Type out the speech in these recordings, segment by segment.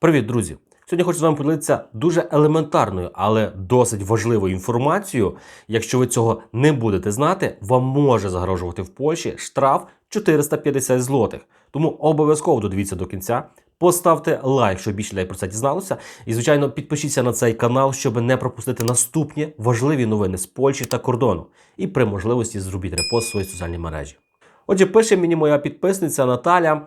Привіт, друзі! Сьогодні хочу з вами поділитися дуже елементарною, але досить важливою інформацією. Якщо ви цього не будете знати, вам може загрожувати в Польщі штраф 450 злотих. Тому обов'язково додивіться до кінця. Поставте лайк, щоб більше людей про це дізналося. І, звичайно, підпишіться на цей канал, щоб не пропустити наступні важливі новини з Польщі та кордону. І при можливості зробіть репост в своїй соціальній мережі. Отже, пише мені моя підписниця Наталя.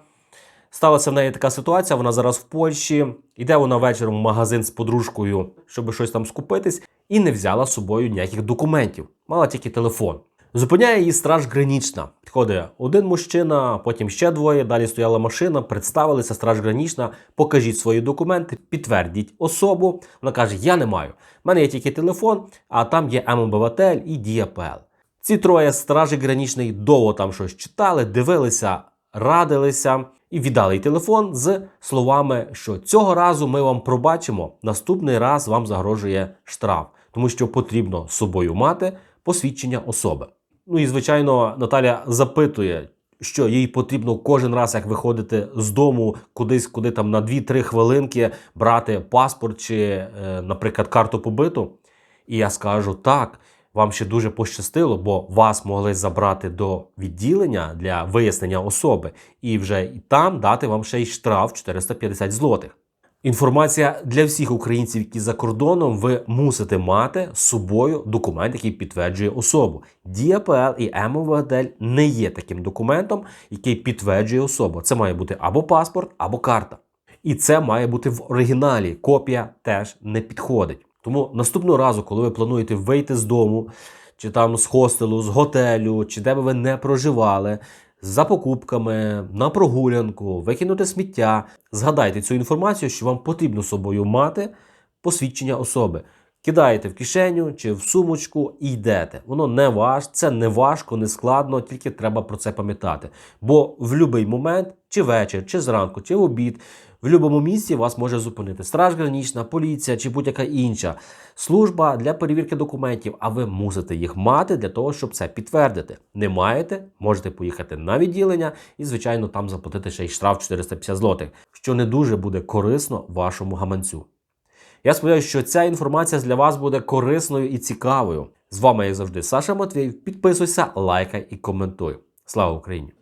Сталася в неї така ситуація. Вона зараз в Польщі. Іде вона вечором в магазин з подружкою, щоб щось там скупитись, і не взяла з собою ніяких документів. Мала тільки телефон. Зупиняє її страж гранічна. Підходить один мужчина, потім ще двоє. Далі стояла машина, представилися страж гранічна. Покажіть свої документи, підтвердіть особу. Вона каже: Я не маю. У мене є тільки телефон, а там є ММБВТЛ і ДІАПЛ. Ці троє стражі гранічний довго там щось читали, дивилися, радилися і віддали їй телефон з словами, що цього разу ми вам пробачимо, наступний раз вам загрожує штраф, тому що потрібно з собою мати посвідчення особи. Ну і звичайно, Наталя запитує, що їй потрібно кожен раз, як виходити з дому, кудись, куди там на 2-3 хвилинки брати паспорт чи, е, наприклад, карту побиту. І я скажу так. Вам ще дуже пощастило, бо вас могли забрати до відділення для вияснення особи, і вже і там дати вам ще й штраф 450 злотих. Інформація для всіх українців, які за кордоном, ви мусите мати з собою документ, який підтверджує особу. ДІАПЛ і МВДЛ не є таким документом, який підтверджує особу. Це має бути або паспорт, або карта. І це має бути в оригіналі. Копія теж не підходить. Тому наступного разу, коли ви плануєте вийти з дому, чи там з хостелу, з готелю, чи де би ви не проживали, за покупками, на прогулянку, викинути сміття, згадайте цю інформацію, що вам потрібно собою мати посвідчення особи. Кидаєте в кишеню чи в сумочку і йдете. Воно не важ, це не важко, не складно, тільки треба про це пам'ятати. Бо в будь-який момент, чи вечір, чи зранку, чи в обід, в будь-якому місці вас може зупинити страж гранічна, поліція чи будь-яка інша служба для перевірки документів. А ви мусите їх мати для того, щоб це підтвердити. Не маєте, можете поїхати на відділення і, звичайно, там заплатити ще й штраф 450 злотих, що не дуже буде корисно вашому гаманцю. Я сподіваюся, що ця інформація для вас буде корисною і цікавою. З вами, як завжди, Саша Матвєєв. Підписуйся, лайкай і коментуй. Слава Україні!